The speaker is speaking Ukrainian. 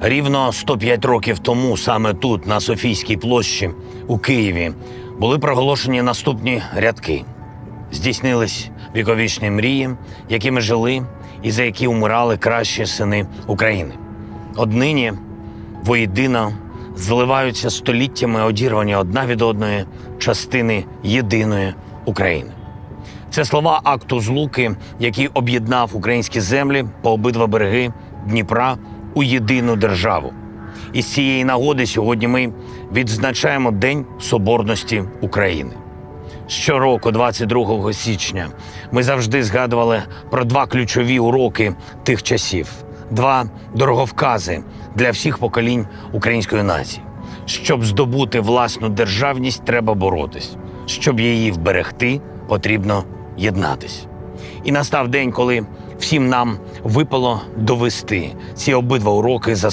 Рівно 105 років тому, саме тут, на Софійській площі у Києві, були проголошені наступні рядки. Здійснились віковічні мрії, якими жили і за які умирали кращі сини України. Однині воєдино зливаються століттями одірвані одна від одної частини єдиної України. Це слова акту злуки, який об'єднав українські землі по обидва береги Дніпра у єдину державу. І з цієї нагоди сьогодні ми відзначаємо День Соборності України. Щороку, 22 січня, ми завжди згадували про два ключові уроки тих часів, два дороговкази для всіх поколінь української нації. Щоб здобути власну державність, треба боротись. Щоб її вберегти, потрібно єднатись. І настав день, коли всім нам випало довести ці обидва уроки за.